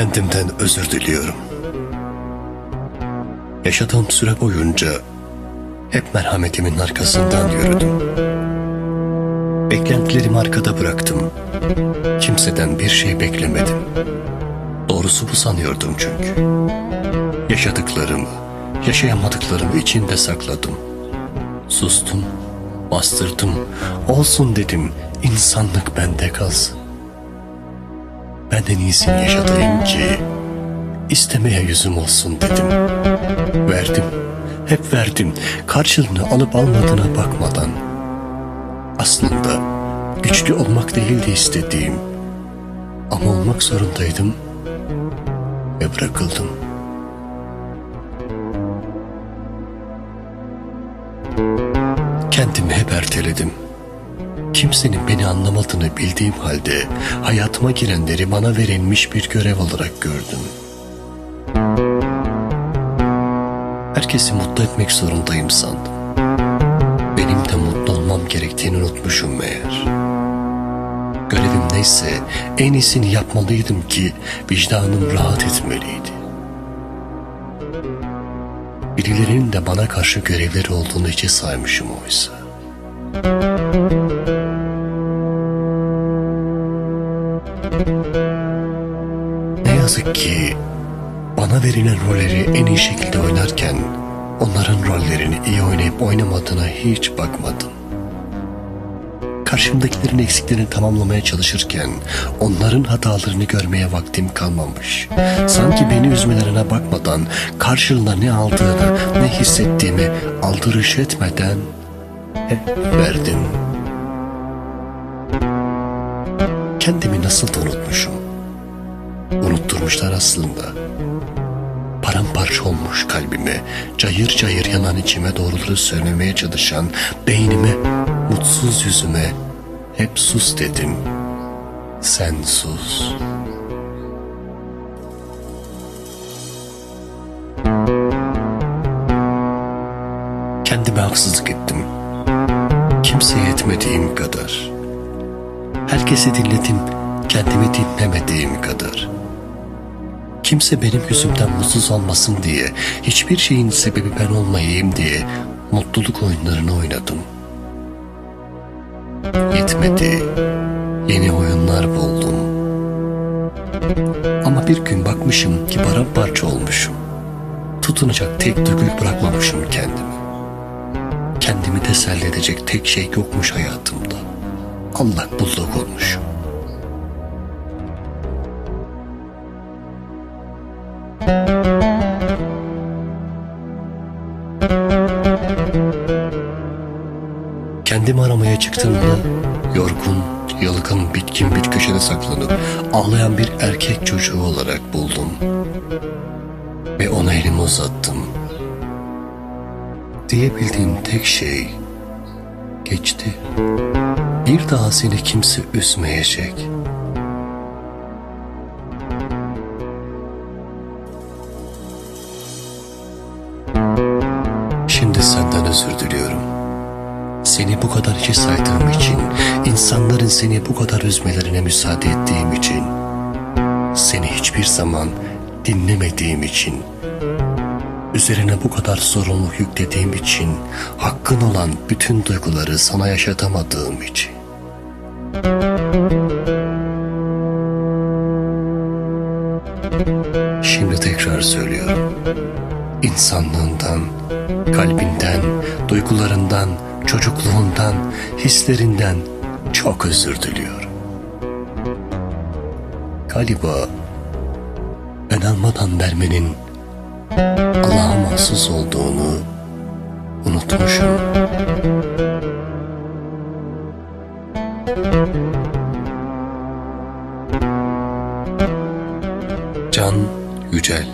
Kendimden özür diliyorum. Yaşadığım süre boyunca hep merhametimin arkasından yürüdüm. Beklentilerimi arkada bıraktım. Kimseden bir şey beklemedim. Doğrusu bu sanıyordum çünkü. Yaşadıklarımı, yaşayamadıklarımı içinde sakladım. Sustum, bastırdım, olsun dedim, insanlık bende kalsın. Ben en iyisini yaşatayım ki istemeye yüzüm olsun dedim. Verdim, hep verdim, karşılığını alıp almadığına bakmadan. Aslında güçlü olmak değildi istediğim. Ama olmak zorundaydım ve bırakıldım. Kendimi hep erteledim. Kimsenin beni anlamadığını bildiğim halde hayatıma girenleri bana verilmiş bir görev olarak gördüm. Herkesi mutlu etmek zorundayım sandım. Benim de mutlu olmam gerektiğini unutmuşum meğer. Görevim neyse en iyisini yapmalıydım ki vicdanım rahat etmeliydi. Birilerinin de bana karşı görevleri olduğunu içe saymışım oysa. Yazık ki bana verilen rolleri en iyi şekilde oynarken onların rollerini iyi oynayıp oynamadığına hiç bakmadım. Karşımdakilerin eksiklerini tamamlamaya çalışırken onların hatalarını görmeye vaktim kalmamış. Sanki beni üzmelerine bakmadan karşılığında ne aldığını, ne hissettiğimi aldırış etmeden hep verdim. Kendimi nasıl da unutmuşum. Unutturmuşlar aslında. Paramparça olmuş kalbime, cayır cayır yanan içime doğruları söylemeye çalışan beynime, mutsuz yüzüme hep sus dedim. Sen sus. Kendime haksızlık ettim. Kimseye etmediğim kadar. Herkesi dinledim, kendimi dinlemediğim kadar. Kimse benim yüzümden mutsuz olmasın diye, hiçbir şeyin sebebi ben olmayayım diye mutluluk oyunlarını oynadım. Yetmedi, yeni oyunlar buldum. Ama bir gün bakmışım ki paramparça olmuşum. Tutunacak tek duyguyu bırakmamışım kendimi. Kendimi teselli edecek tek şey yokmuş hayatımda. Allak bullak olmuşum. Kendimi aramaya çıktığımda yorgun, yalgın, bitkin bir köşede saklanıp ağlayan bir erkek çocuğu olarak buldum. Ve ona elimi uzattım. Diyebildiğim tek şey geçti. Bir daha seni kimse üzmeyecek. Şimdi senden özür diliyorum. Seni bu kadar içe saydığım için, insanların seni bu kadar üzmelerine müsaade ettiğim için, seni hiçbir zaman dinlemediğim için, üzerine bu kadar sorumluluk yüklediğim için, hakkın olan bütün duyguları sana yaşatamadığım için. Şimdi tekrar söylüyorum. İnsanlığından, kalbinden, duygularından, çocukluğundan, hislerinden çok özür diliyorum. Galiba ben almadan vermenin Allah'a mahsus olduğunu unutmuşum. Can Yücel